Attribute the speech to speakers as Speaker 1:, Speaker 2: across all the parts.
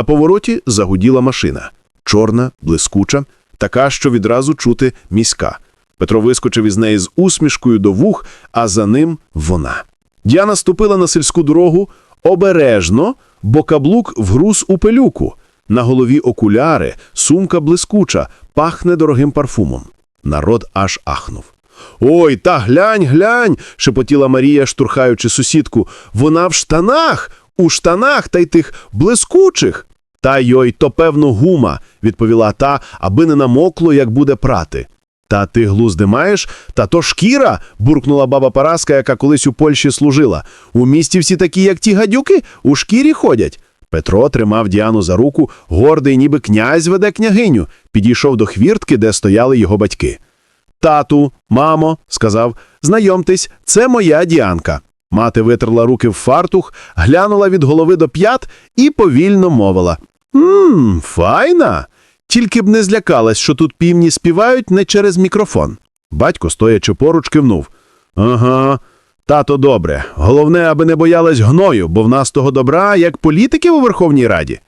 Speaker 1: На повороті загуділа машина. Чорна, блискуча, така, що відразу чути міська. Петро вискочив із неї з усмішкою до вух, а за ним вона. Діана ступила на сільську дорогу обережно, бо каблук вгруз у пилюку. На голові окуляри, сумка блискуча, пахне дорогим парфумом. Народ аж ахнув. Ой, та глянь, глянь. шепотіла Марія, штурхаючи сусідку. Вона в штанах, у штанах та й тих блискучих. Та йой, то певно гума, відповіла та, аби не намокло, як буде прати. Та ти глузди маєш? Та то шкіра. буркнула баба Параска, яка колись у Польщі служила. У місті всі такі, як ті гадюки, у шкірі ходять. Петро тримав Діану за руку, гордий, ніби князь веде княгиню, підійшов до хвіртки, де стояли його батьки. Тату, мамо, сказав, знайомтесь, це моя Діанка. Мати витерла руки в фартух, глянула від голови до п'ят і повільно мовила: Мм, файна. Тільки б не злякалась, що тут півні співають не через мікрофон. Батько, стоячи поруч, кивнув. Ага, тато добре. Головне, аби не боялась гною, бо в нас того добра, як політиків у Верховній Раді.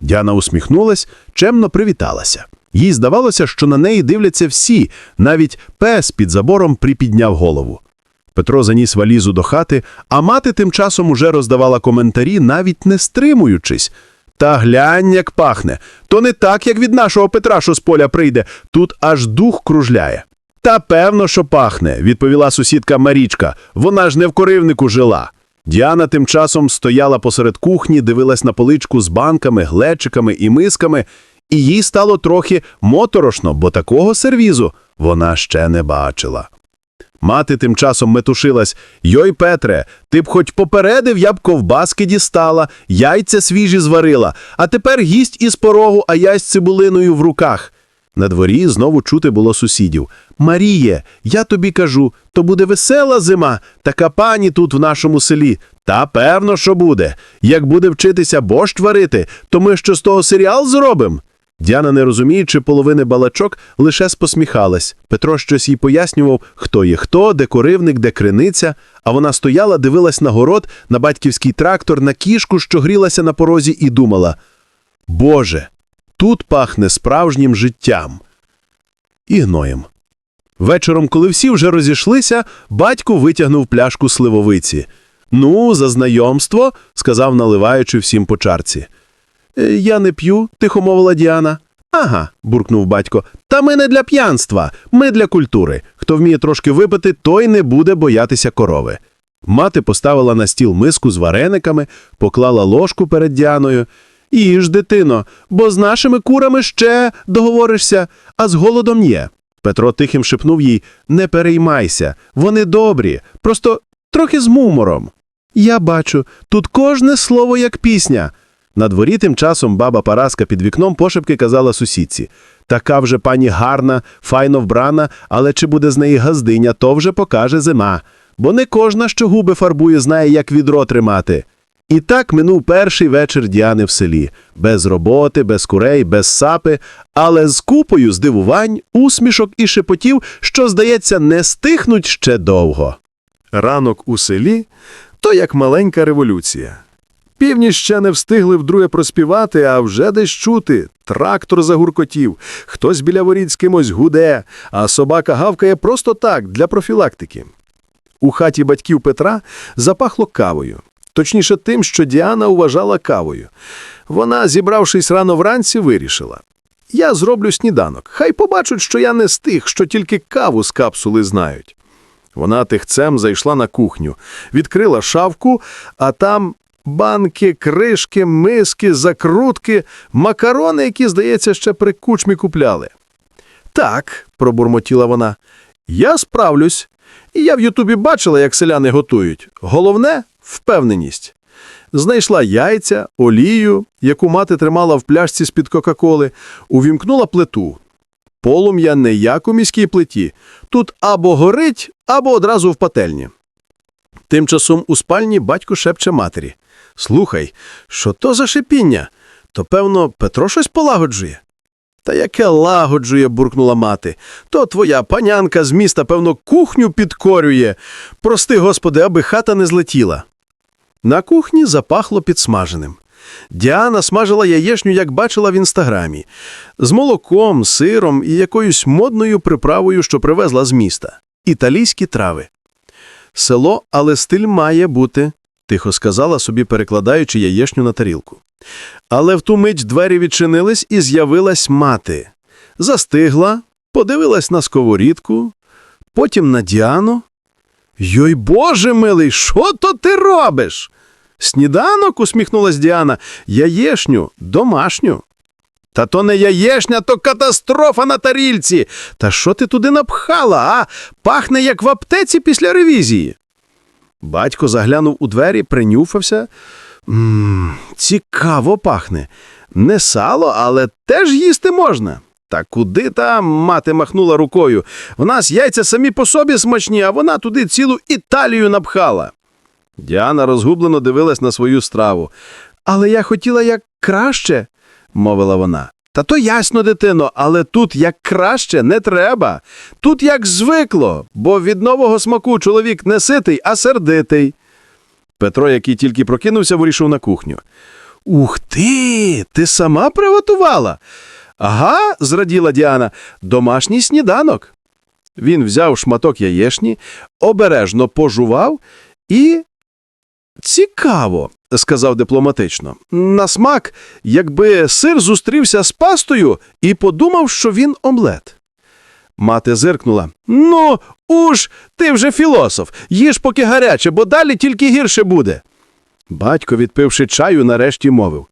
Speaker 1: Діана усміхнулась, чемно привіталася. Їй здавалося, що на неї дивляться всі, навіть пес під забором припідняв голову. Петро заніс валізу до хати, а мати тим часом уже роздавала коментарі, навіть не стримуючись. Та глянь, як пахне. То не так, як від нашого Петра, що з поля прийде. Тут аж дух кружляє. Та певно, що пахне, відповіла сусідка Марічка. Вона ж не в коривнику жила. Діана тим часом стояла посеред кухні, дивилась на поличку з банками, глечиками і мисками, і їй стало трохи моторошно, бо такого сервізу вона ще не бачила. Мати тим часом метушилась. Йой, Петре, ти б хоч попередив, я б ковбаски дістала, яйця свіжі зварила, а тепер гість із порогу, а я з цибулиною в руках. На дворі знову чути було сусідів. Маріє, я тобі кажу, то буде весела зима, така пані тут в нашому селі. Та певно, що буде. Як буде вчитися борщ варити, то ми що з того серіал зробимо. Діана, не розуміючи половини балачок, лише спосміхалась. Петро щось їй пояснював, хто є хто, де коривник, де криниця, а вона стояла, дивилась на город, на батьківський трактор, на кішку, що грілася на порозі, і думала: Боже, тут пахне справжнім життям і гноєм. Вечором, коли всі вже розійшлися, батько витягнув пляшку сливовиці. Ну, за знайомство, сказав, наливаючи всім по чарці. «Е, Я не п'ю, тихо мовила Діана. Ага, буркнув батько. Та ми не для п'янства, ми для культури. Хто вміє трошки випити, той не буде боятися корови. Мати поставила на стіл миску з варениками, поклала ложку перед Діаною. Їж, дитино, бо з нашими курами ще договоришся, а з голодом є. Петро тихим шепнув їй Не переймайся, вони добрі, просто трохи з мумором. Я бачу, тут кожне слово як пісня. На дворі тим часом баба Параска під вікном пошепки казала сусідці. Така вже пані гарна, файно вбрана, але чи буде з неї газдиня, то вже покаже зима. Бо не кожна, що губи фарбує, знає, як відро тримати. І так минув перший вечір Діани в селі. Без роботи, без курей, без сапи, але з купою здивувань, усмішок і шепотів, що, здається, не стихнуть ще довго.
Speaker 2: Ранок у селі то як маленька революція. Півні ще не встигли вдруге проспівати, а вже десь чути. Трактор загуркотів, хтось біля воріт з кимось гуде, а собака гавкає просто так, для профілактики. У хаті батьків Петра запахло кавою. Точніше тим, що Діана вважала кавою. Вона, зібравшись рано вранці, вирішила. Я зроблю сніданок. Хай побачать, що я не з тих, що тільки каву з капсули знають. Вона тихцем зайшла на кухню, відкрила шавку, а там банки, кришки, миски, закрутки, макарони, які, здається, ще при кучмі купляли. Так, пробурмотіла вона, я справлюсь. І я в Ютубі бачила, як селяни готують. Головне впевненість. Знайшла яйця, олію, яку мати тримала в пляшці з-під Кока-Коли, увімкнула плиту. Полум'я не як у міській плиті. Тут або горить, або одразу в пательні. Тим часом у спальні батько шепче матері. Слухай, що то за шипіння? То, певно, Петро щось полагоджує. Та яке лагоджує, буркнула мати. То твоя панянка з міста, певно, кухню підкорює. Прости, господи, аби хата не злетіла. На кухні запахло підсмаженим. Діана смажила яєшню, як бачила в інстаграмі, з молоком, сиром і якоюсь модною приправою, що привезла з міста. Італійські трави. Село, але стиль має бути, тихо сказала собі, перекладаючи яєшню на тарілку. Але в ту мить двері відчинились і з'явилась мати. Застигла, подивилась на сковорідку, потім на Діану. Йой боже милий, що то ти робиш? Сніданок, усміхнулась Діана, яєшню, домашню. Та то не яєшня, то катастрофа на тарільці. Та що ти туди напхала, а? Пахне, як в аптеці після ревізії. Батько заглянув у двері, принюфався. Ммм, цікаво пахне. Не сало, але теж їсти можна. Та куди там, мати махнула рукою. В нас яйця самі по собі смачні, а вона туди цілу Італію напхала. Діана розгублено дивилась на свою страву. Але я хотіла як краще, мовила вона. Та то ясно, дитино, але тут як краще не треба. Тут як звикло, бо від нового смаку чоловік не ситий, а сердитий. Петро, який тільки прокинувся, вирішив на кухню. Ух ти! Ти сама приготувала? Ага, зраділа Діана, домашній сніданок. Він взяв шматок яєшні, обережно пожував і. Цікаво, сказав дипломатично. На смак, якби сир зустрівся з пастою і подумав, що він омлет. Мати зиркнула. Ну, уж, ти вже філософ, їж поки гаряче, бо далі тільки гірше буде. Батько, відпивши чаю, нарешті мовив.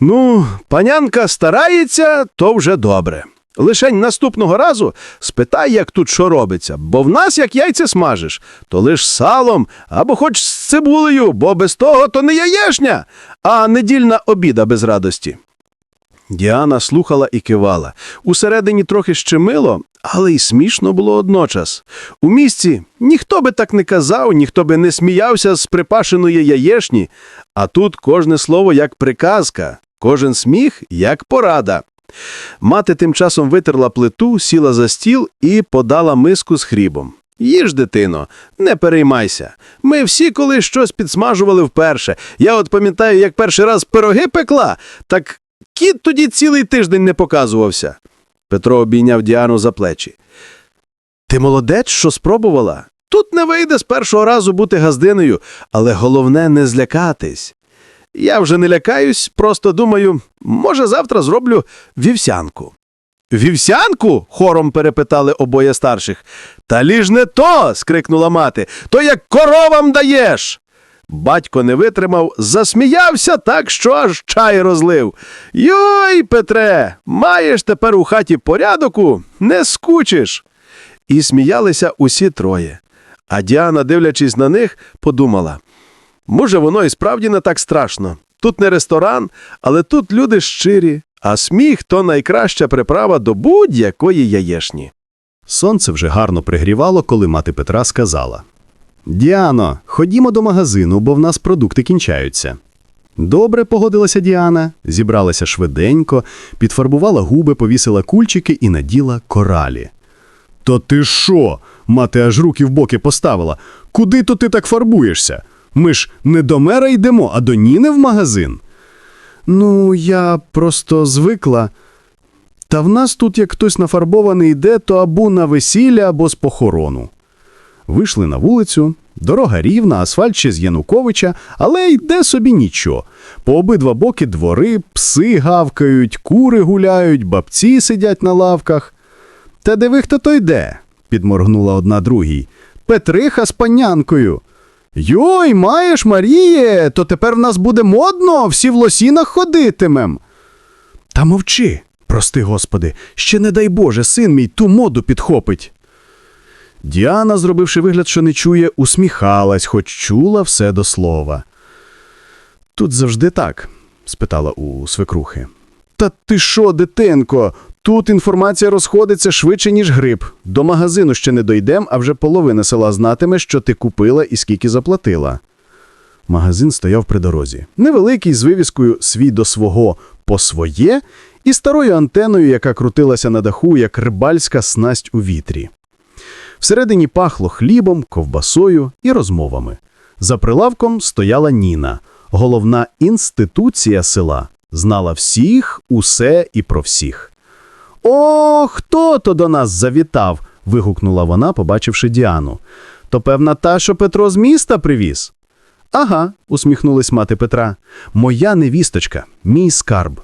Speaker 2: Ну, панянка старається, то вже добре. Лишень наступного разу спитай, як тут що робиться, бо в нас як яйця смажиш, то лиш салом або хоч з цибулею, бо без того то не яєшня, а недільна обіда без радості. Діана слухала і кивала. Усередині трохи щемило, але й смішно було одночас. У місті ніхто би так не казав, ніхто би не сміявся з припашеної яєшні, а тут кожне слово як приказка, кожен сміх як порада. Мати тим часом витерла плиту, сіла за стіл і подала миску з хрібом. Їж, дитино, не переймайся. Ми всі коли щось підсмажували вперше. Я от пам'ятаю, як перший раз пироги пекла, так кіт тоді цілий тиждень не показувався. Петро обійняв Діану за плечі. Ти молодець, що спробувала? Тут не вийде з першого разу бути газдиною, але головне не злякатись. Я вже не лякаюсь, просто думаю, може, завтра зроблю вівсянку. Вівсянку? хором перепитали обоє старших. Та ліж не то. скрикнула мати. То як коровам даєш. Батько не витримав, засміявся так, що аж чай розлив. Йой, Петре, маєш тепер у хаті порядоку, не скучиш. І сміялися усі троє. А Діана, дивлячись на них, подумала. Може, воно і справді не так страшно. Тут не ресторан, але тут люди щирі, а сміх то найкраща приправа до будь-якої яєшні.
Speaker 3: Сонце вже гарно пригрівало, коли мати Петра сказала: Діано, ходімо до магазину, бо в нас продукти кінчаються. Добре, погодилася Діана, зібралася швиденько, підфарбувала губи, повісила кульчики і наділа коралі. То ти що? Мати аж руки в боки поставила. Куди то ти так фарбуєшся? Ми ж не до мера йдемо, а до Ніни в магазин. Ну, я просто звикла. Та в нас тут, як хтось нафарбований йде, то або на весілля, або з похорону. Вийшли на вулицю, дорога рівна, асфальт ще з Януковича, але йде собі нічого. По обидва боки двори, пси гавкають, кури гуляють, бабці сидять на лавках. Та диви, хто то йде, підморгнула одна другій. Петриха з панянкою. Йой, маєш, Маріє, то тепер в нас буде модно, всі в лосінах ходитимем. Та мовчи, прости господи, ще не дай Боже, син мій ту моду підхопить. Діана, зробивши вигляд, що не чує, усміхалась, хоч чула все до слова. Тут завжди так? спитала у свекрухи. Та ти що, дитинко? Тут інформація розходиться швидше, ніж гриб. До магазину ще не дойдем, а вже половина села знатиме, що ти купила і скільки заплатила. Магазин стояв при дорозі. Невеликий, з вивіскою свій до свого по своє і старою антеною, яка крутилася на даху, як рибальська снасть у вітрі. Всередині пахло хлібом, ковбасою і розмовами. За прилавком стояла Ніна. головна інституція села, знала всіх, усе і про всіх. О, хто то до нас завітав? вигукнула вона, побачивши Діану. То певна та, що Петро з міста привіз. Ага, усміхнулась мати Петра. Моя невісточка, мій скарб.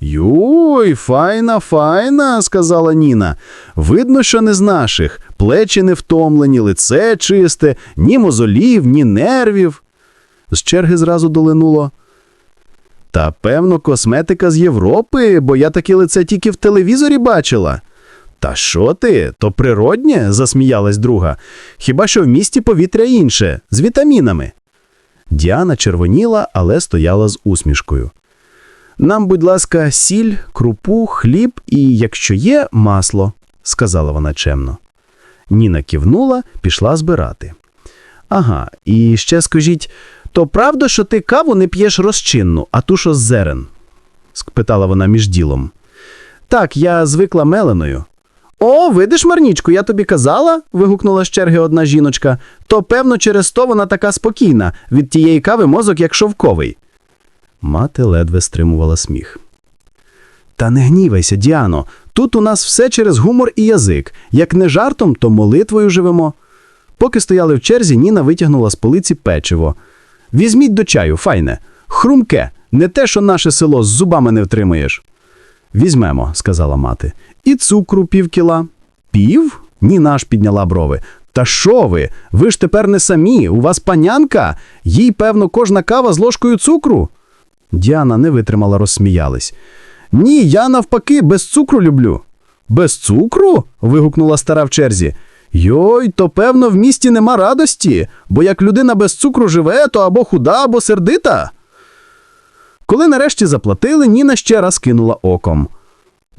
Speaker 3: Юй, файна, файна, сказала Ніна. Видно, що не з наших. Плечі не втомлені, лице чисте, ні мозолів, ні нервів. З черги зразу долинуло. Та, певно, косметика з Європи, бо я таке лице тільки в телевізорі бачила. Та що ти? То природнє, засміялась друга. Хіба що в місті повітря інше, з вітамінами. Діана червоніла, але стояла з усмішкою. Нам, будь ласка, сіль, крупу, хліб і, якщо є, масло, сказала вона чемно. Ніна кивнула, пішла збирати. Ага, і ще скажіть, то правда, що ти каву не п'єш розчинну, а ту, що з зерен? спитала вона між ділом. Так, я звикла меленою. О, видиш, Марнічку, я тобі казала, вигукнула з черги одна жіночка. То, певно, через то вона така спокійна, від тієї кави мозок як шовковий. Мати ледве стримувала сміх. Та не гнівайся, Діано. Тут у нас все через гумор і язик. Як не жартом, то молитвою живемо. Поки стояли в черзі, Ніна витягнула з полиці печиво. Візьміть до чаю, файне. Хрумке, не те, що наше село з зубами не втримаєш. Візьмемо, сказала мати. І цукру пів кіла. Пів? Ніна аж підняла брови. Та що ви? Ви ж тепер не самі, у вас панянка. Їй, певно, кожна кава з ложкою цукру. Діана не витримала, розсміялись. Ні, я навпаки, без цукру люблю. Без цукру? вигукнула стара в черзі. Йой, то певно в місті нема радості, бо як людина без цукру живе, то або худа, або сердита. Коли нарешті заплатили, Ніна ще раз кинула оком.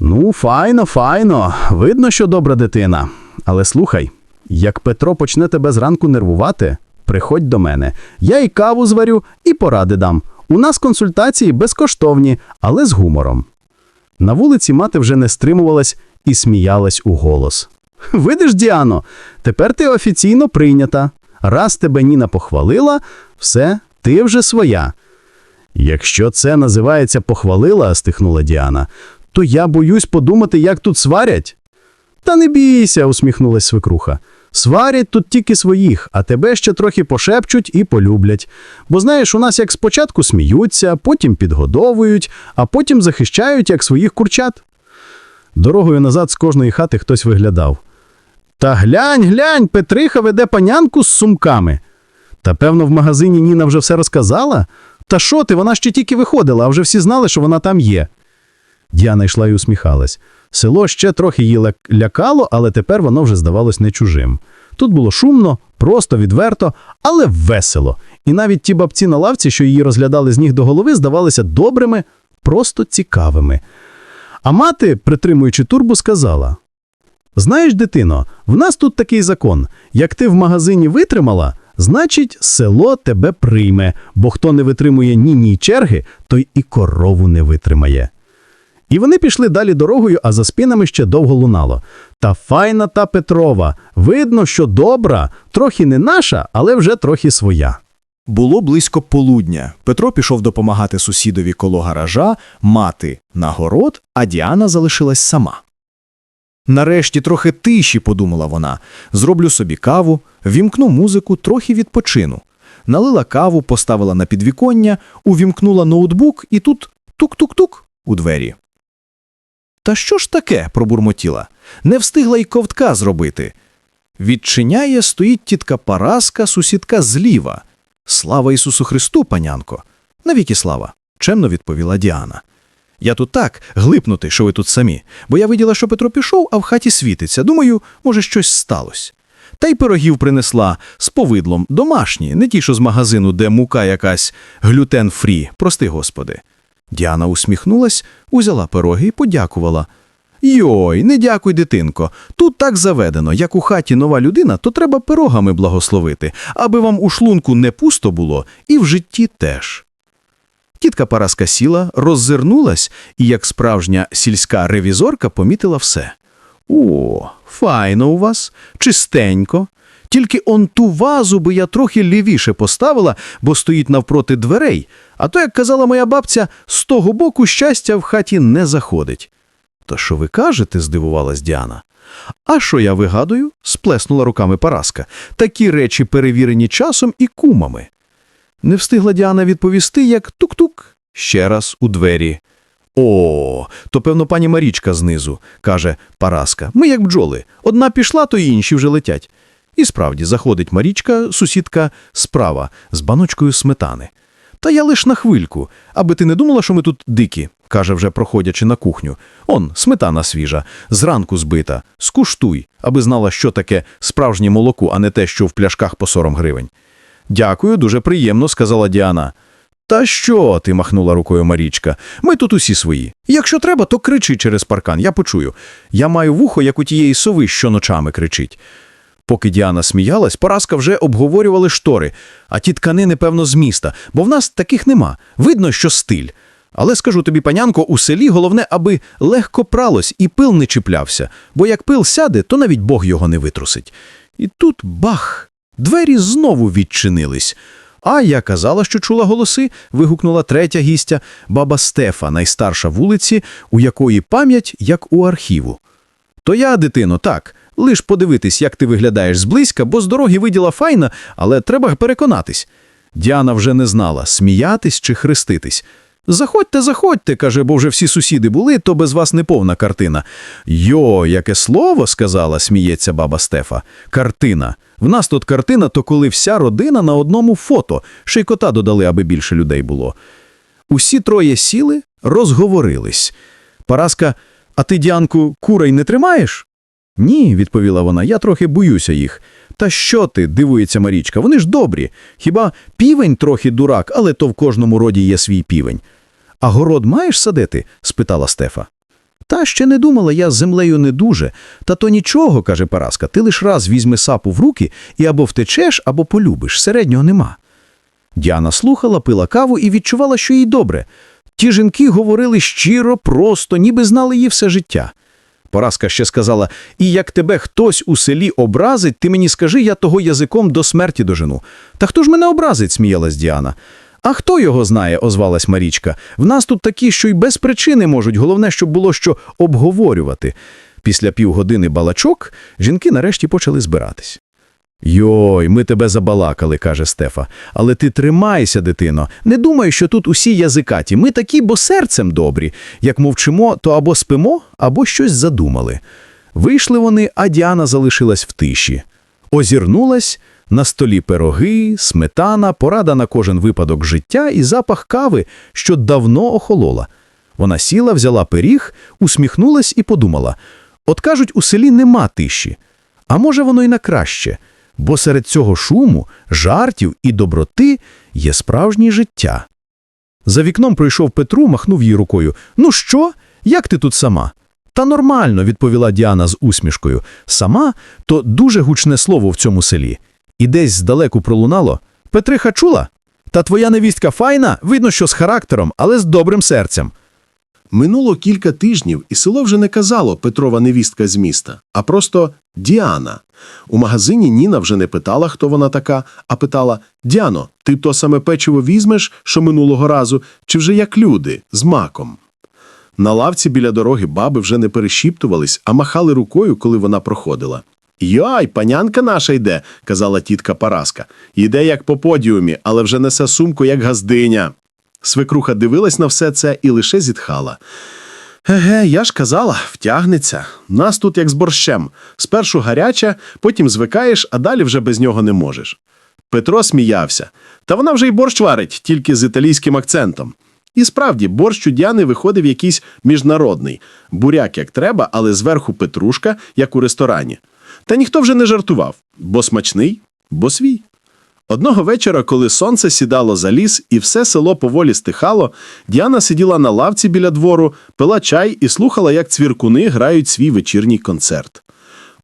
Speaker 3: Ну, файно, файно, видно, що добра дитина. Але слухай, як Петро почне тебе зранку нервувати, приходь до мене. Я і каву зварю, і поради дам. У нас консультації безкоштовні, але з гумором. На вулиці мати вже не стримувалась і сміялась у голос. Видиш, Діано, тепер ти офіційно прийнята. Раз тебе Ніна похвалила, все, ти вже своя. Якщо це називається похвалила, стихнула Діана, то я боюсь подумати, як тут сварять. Та не бійся, усміхнулась свекруха. Сварять тут тільки своїх, а тебе ще трохи пошепчуть і полюблять. Бо знаєш, у нас як спочатку сміються, потім підгодовують, а потім захищають як своїх курчат. Дорогою назад з кожної хати хтось виглядав. Та глянь, глянь, Петриха веде панянку з сумками. Та певно, в магазині Ніна вже все розказала. Та що ти, вона ще тільки виходила, а вже всі знали, що вона там є. Діана йшла і усміхалась. Село ще трохи її лякало, але тепер воно вже здавалось не чужим. Тут було шумно, просто відверто, але весело. І навіть ті бабці на лавці, що її розглядали з ніг до голови, здавалися добрими, просто цікавими. А мати, притримуючи турбу, сказала: Знаєш, дитино, в нас тут такий закон: як ти в магазині витримала, значить, село тебе прийме, бо хто не витримує ні ні черги, той і корову не витримає. І вони пішли далі дорогою, а за спинами ще довго лунало. Та файна та Петрова, видно, що добра, трохи не наша, але вже трохи своя.
Speaker 4: Було близько полудня. Петро пішов допомагати сусідові коло гаража, мати на город, а Діана залишилась сама. Нарешті трохи тиші, подумала вона. Зроблю собі каву, вімкну музику, трохи відпочину. Налила каву, поставила на підвіконня, увімкнула ноутбук і тут тук-тук-тук у двері. Та що ж таке? пробурмотіла. Не встигла й ковтка зробити. Відчиняє, стоїть тітка Параска, сусідка зліва. Слава Ісусу Христу, панянко. Навіки слава, чемно відповіла Діана. Я тут так, глипнути, що ви тут самі, бо я виділа, що Петро пішов, а в хаті світиться. Думаю, може, щось сталося. Та й пирогів принесла з повидлом, домашні, не ті, що з магазину, де мука якась глютен-фрі, прости господи. Діана усміхнулась, узяла пироги і подякувала. Йой, не дякуй, дитинко. Тут так заведено, як у хаті нова людина, то треба пирогами благословити, аби вам у шлунку не пусто було, і в житті теж. Тітка Параска сіла, роззирнулась і, як справжня сільська ревізорка, помітила все. О, файно у вас, чистенько. Тільки он ту вазу би я трохи лівіше поставила, бо стоїть навпроти дверей. А то, як казала моя бабця, з того боку щастя в хаті не заходить. То що ви кажете? здивувалась Діана. А що я вигадую? сплеснула руками Параска. Такі речі перевірені часом і кумами. Не встигла Діана відповісти, як тук-тук, ще раз у двері. О, то певно пані Марічка знизу, каже Параска. Ми як бджоли. Одна пішла, то й інші вже летять. І справді заходить Марічка, сусідка справа, з баночкою сметани. Та я лиш на хвильку, аби ти не думала, що ми тут дикі, каже вже проходячи на кухню. Он, сметана свіжа, зранку збита. Скуштуй, аби знала, що таке справжнє молоко, а не те, що в пляшках по 40 гривень. Дякую, дуже приємно, сказала Діана. Та що? ти махнула рукою Марічка. Ми тут усі свої. Якщо треба, то кричи через паркан, я почую. Я маю вухо, як у тієї сови, що ночами кричить. Поки Діана сміялась, Параска вже обговорювали штори, а ті тканини, певно, з міста, бо в нас таких нема. Видно, що стиль. Але скажу тобі, панянко, у селі головне, аби легко пралось і пил не чіплявся, бо як пил сяде, то навіть Бог його не витрусить. І тут бах! Двері знову відчинились. А я казала, що чула голоси, вигукнула третя гістя, баба Стефа, найстарша вулиці, у якої пам'ять, як у архіву. То я, дитино, так. Лиш подивитись, як ти виглядаєш зблизька, бо з дороги виділа файна, але треба переконатись. Діана вже не знала, сміятись чи хреститись. Заходьте, заходьте, каже, бо вже всі сусіди були, то без вас не повна картина. Йо, яке слово, сказала, сміється баба Стефа. Картина. В нас тут картина, то коли вся родина на одному фото, ще й кота додали, аби більше людей було. Усі троє сіли, розговорились. Параска, а ти, Діанку, курей не тримаєш? Ні, відповіла вона, я трохи боюся їх. Та що ти, дивується Марічка, вони ж добрі. Хіба півень трохи дурак, але то в кожному роді є свій півень. А город маєш садити? спитала Стефа. Та ще не думала, я з землею не дуже. Та то нічого, каже Параска, ти лиш раз візьми сапу в руки і або втечеш, або полюбиш, середнього нема. Діана слухала, пила каву і відчувала, що їй добре. Ті жінки говорили щиро, просто, ніби знали її все життя. Поразка ще сказала, і як тебе хтось у селі образить, ти мені скажи, я того язиком до смерті дожену. Та хто ж мене образить, сміялась Діана. А хто його знає, озвалась Марічка. В нас тут такі, що й без причини можуть, головне, щоб було що обговорювати. Після півгодини балачок жінки нарешті почали збиратись. Йой, ми тебе забалакали, каже Стефа. Але ти тримайся, дитино. Не думай, що тут усі язикаті. Ми такі, бо серцем добрі. Як мовчимо, то або спимо, або щось задумали. Вийшли вони, а Діана залишилась в тиші. Озірнулась, на столі пироги, сметана, порада на кожен випадок життя і запах кави, що давно охолола. Вона сіла, взяла пиріг, усміхнулась і подумала: от кажуть, у селі нема тиші. А може, воно й на краще, бо серед цього шуму, жартів і доброти є справжнє життя. За вікном пройшов Петру, махнув їй рукою. Ну що? Як ти тут сама? Та нормально, відповіла Діана з усмішкою. Сама то дуже гучне слово в цьому селі. І десь здалеку пролунало. Петриха чула? Та твоя невістка файна, видно, що з характером, але з добрим серцем.
Speaker 2: Минуло кілька тижнів, і село вже не казало Петрова невістка з міста, а просто Діана. У магазині Ніна вже не питала, хто вона така, а питала Діано, ти то саме печиво візьмеш, що минулого разу, чи вже як люди, з маком? На лавці біля дороги баби вже не перешіптувались, а махали рукою, коли вона проходила. Йой, панянка наша йде, казала тітка Параска. Йде як по подіумі, але вже несе сумку, як газдиня. Свекруха дивилась на все це і лише зітхала. Еге, я ж казала, втягнеться. Нас тут як з борщем. Спершу гаряча, потім звикаєш, а далі вже без нього не можеш. Петро сміявся. Та вона вже й борщ варить, тільки з італійським акцентом. І справді, борщ у Діани виходив якийсь міжнародний. Буряк як треба, але зверху петрушка, як у ресторані. Та ніхто вже не жартував, бо смачний, бо свій. Одного вечора, коли сонце сідало за ліс і все село поволі стихало, Діана сиділа на лавці біля двору, пила чай і слухала, як цвіркуни грають свій вечірній концерт.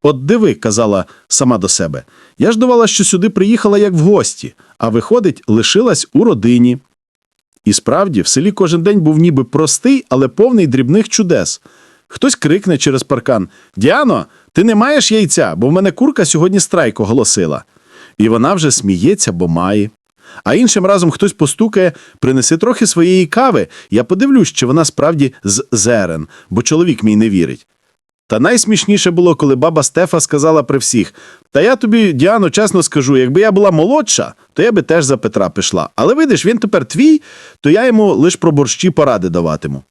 Speaker 2: От диви, казала сама до себе, я ж думала, що сюди приїхала як в гості, а виходить, лишилась у родині. І справді, в селі кожен день був ніби простий, але повний дрібних чудес.
Speaker 1: Хтось крикне через паркан Діано, ти не маєш яйця, бо в мене курка сьогодні страйк оголосила. І вона вже сміється, бо має. А іншим разом хтось постукає, принеси трохи своєї кави, я подивлюсь, чи вона справді з зерен, бо чоловік мій не вірить. Та найсмішніше було, коли баба Стефа сказала при всіх: Та я тобі, Діано, чесно скажу, якби я була молодша, то я би теж за Петра пішла. Але видиш, він тепер твій, то я йому лише про борщі поради даватиму.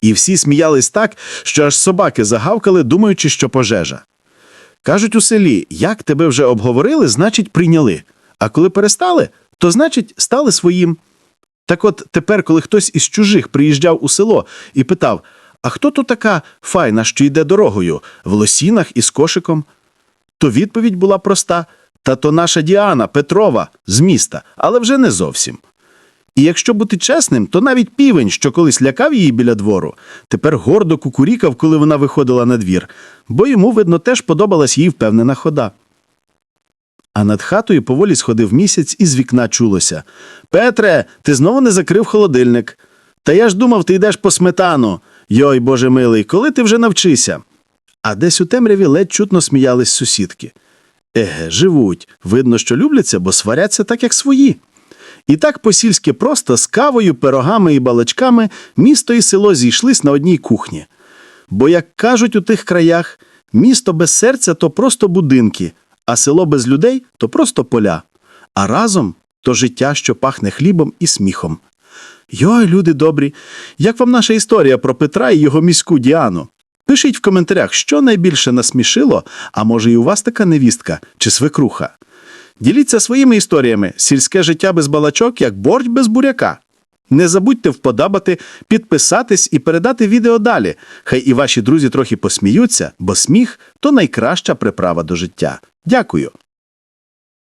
Speaker 1: І всі сміялись так, що аж собаки загавкали, думаючи, що пожежа. Кажуть у селі, як тебе вже обговорили, значить прийняли. А коли перестали, то значить стали своїм. Так от тепер, коли хтось із чужих приїжджав у село і питав: А хто то така файна, що йде дорогою, в лосінах із кошиком? То відповідь була проста: та то наша Діана Петрова з міста, але вже не зовсім. І якщо бути чесним, то навіть півень, що колись лякав її біля двору, тепер гордо кукурікав, коли вона виходила на двір, бо йому, видно, теж подобалась їй впевнена хода. А над хатою поволі сходив місяць, і з вікна чулося Петре, ти знову не закрив холодильник. Та я ж думав, ти йдеш по сметану. Йой, боже милий, коли ти вже навчися? А десь у темряві ледь чутно сміялись сусідки. Еге, живуть. Видно, що любляться, бо сваряться так, як свої. І так по-сільськи просто з кавою, пирогами і балачками місто і село зійшлись на одній кухні. Бо, як кажуть у тих краях, місто без серця то просто будинки, а село без людей то просто поля. А разом то життя, що пахне хлібом і сміхом. Йой, люди добрі, як вам наша історія про Петра і його міську Діану? Пишіть в коментарях, що найбільше насмішило, а може і у вас така невістка чи свекруха. Діліться своїми історіями. Сільське життя без балачок, як борщ без буряка. Не забудьте вподобати, підписатись і передати відео далі. Хай і ваші друзі трохи посміються, бо сміх то найкраща приправа до життя. Дякую.